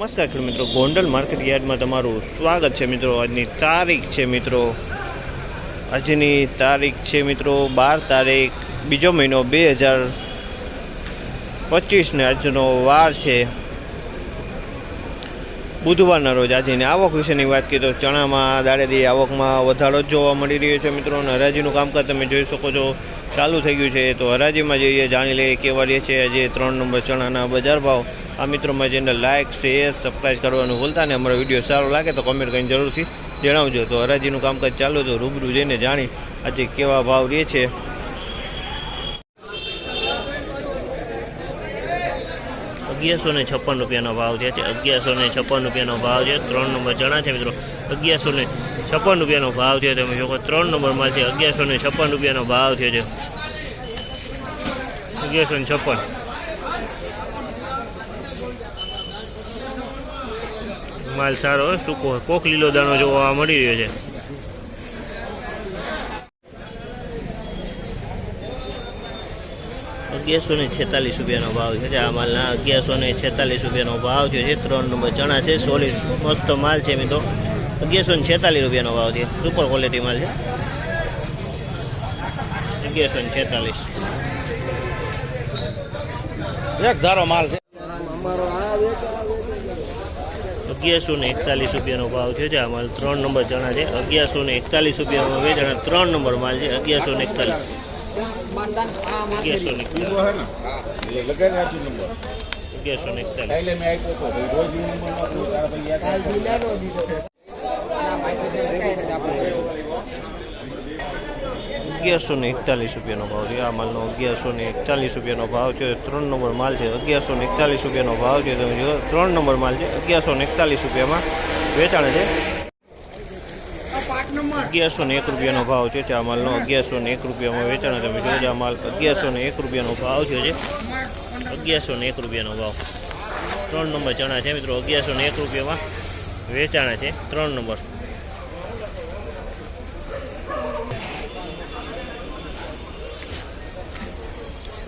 નમસ્કાર ખેડૂત મિત્રો. ગોંડલ માર્કેટ યાર્ડમાં તમારું સ્વાગત છે મિત્રો. આજની તારીખ છે મિત્રો. આજની તારીખ છે મિત્રો બાર તારીખ. બીજો મહિનો બે હજાર પચીસને આજનો વાર છે. બુધવારના રોજ આજની આવક વિશેની વાત કરીએ તો ચણામાં દાડેદી આવકમાં વધારો જ જોવા મળી રહ્યો છે મિત્રો. અને હરાજીનું કામકાજ તમે જોઈ શકો છો. ચાલુ થઈ ગયું છે. તો હરાજીમાં જઈએ, જાણી લઈએ, કેવા રહે છે. આજે ત્રણ નંબર ચણાના બજાર ભાવ આ મિત્રોમાં જેને લાઇક શેર સબસ્ક્રાઈબ કરવાનું ભૂલતા ને અમારો વીડિયો સારો લાગે તો કોમેન્ટ કરીને જરૂરથી જણાવજો. તો હરાજીનું કામકાજ ચાલુ તો રૂબરૂ જઈને જાણી આજે કેવા ભાવ રહે છે. અગિયારસો ને છપ્પન રૂપિયાનો ભાવ છે. અગિયારસો ને છપ્પન રૂપિયાનો ભાવ છે. ત્રણ નંબર જણા છે મિત્રો. અગિયારસો ને છપ્પન રૂપિયાનો ભાવ છે. તમે જોકો ત્રણ નંબરમાં છે. અગિયારસો ને છપ્પન રૂપિયાનો ભાવ છે. અગિયારસો ને છપ્પન. માલ સારો હોય, સૂકો હોય. કોક લીલો દાણો જોવા મળી રહ્યો છે. અગિયારસો ને છેતાલીસ રૂપિયાનો ભાવ છે. આ માલના અગિયારસો ને છેતાલીસ રૂપિયાનો ભાવ છે. જે ત્રણ નંબર ચણા છે સોલિડ મસ્ત માલ છે મિત્રો. અગિયારસો ને છેતાલીસ રૂપિયાનો ભાવ છે. સુપર ક્વોલિટી માલ છે. અગિયારસો ને છેતાલીસ. એક ધારો માલ છે. અગિયારસો ને એકતાલીસ રૂપિયાનો ભાવ છે. જે આ માલ ત્રણ નંબર ચણા છે. અગિયારસો ને એકતાલીસ રૂપિયામાં વેચાણ ત્રણ નંબર માલ છે. અગિયારસો ને એકતાલીસ. અગિયારસો ને અગિયારસો ને એકતાલીસ. અગિયારસો ને એકતાલીસ રૂપિયાનો ભાવ છે. આ માલનો અગિયારસો ને એકતાલીસ રૂપિયાનો ભાવ છે. ત્રણ નંબર માલ છે. અગિયારસો ને એકતાલીસ રૂપિયાનો ભાવ છે. તમે જુઓ, ત્રણ નંબર માલ છે. અગિયારસો ને એકતાલીસ રૂપિયામાં વેચાણ છે. અગિયારસો ને એક રૂપિયાનો ભાવ છે. આ માલનો અગિયારસો ને એક રૂપિયામાં વેચાણ તમે જોજો આ માલ અગિયારસો ને એક રૂપિયાનો ભાવ છે જે. અગિયારસો ને એક રૂપિયાનો ભાવ. ત્રણ નંબર ચણા છે મિત્રો. અગિયારસો ને એક રૂપિયામાં વેચાણ છે. ત્રણ નંબર.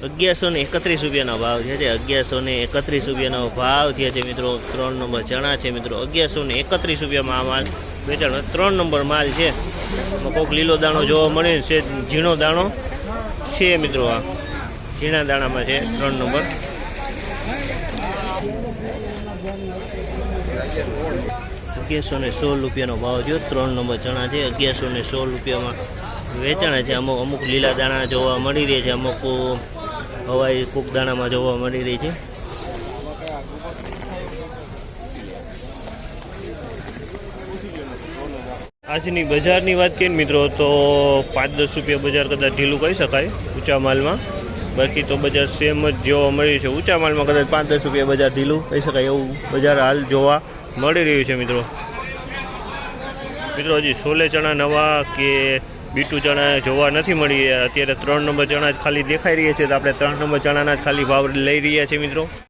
અગિયારસો ને એકત્રીસ રૂપિયાનો ભાવ છે. જે અગિયારસો ને એકત્રીસ રૂપિયાનો ભાવ થયા છે મિત્રો. ત્રણ નંબર ચણા છે મિત્રો. અગિયારસો ને એકત્રીસ રૂપિયામાં આ માલ વેચાણ. ત્રણ નંબર માલ છે. કોઈક લીલો દાણો જોવા મળે છે. ઝીણો દાણો છે મિત્રો આ. ઝીણા દાણામાં છે ત્રણ નંબર. અગિયારસો ને સોળ રૂપિયાનો ભાવ છે ત્રણ નંબર ચણા છે. અગિયારસો ને સોળ રૂપિયામાં વેચાણ છે. અમુક અમુક લીલા દાણા જોવા મળી રહે છે. અમુક હવાઈ કુકદાણામાં જોવા મળી રહી છે. આજની બજારની વાત કરીએ મિત્રો, તો પાંચ દસ રૂપિયા બજાર કદાચ ઢીલું કહી શકાય ઊંચા માલમાં. બાકી તો બજાર સેમ જ જોવા મળી છે. ઊંચા માલમાં કદાચ પાંચ દસ રૂપિયા બજાર ઢીલું કહી શકાય એવું બજાર હાલ જોવા મળી રહ્યું છે, મિત્રો. મિત્રો, હજી સોલે ચણા નવા કે બીટુ ચણા જોવા નથી મળી. અત્યારે ત્રણ નંબર ચણા જ ખાલી દેખાઈ રહ્યા છે. તો આપણે ત્રણ નંબર ચણાના જ ખાલી ભાવ લઈ રહ્યા છીએ મિત્રો.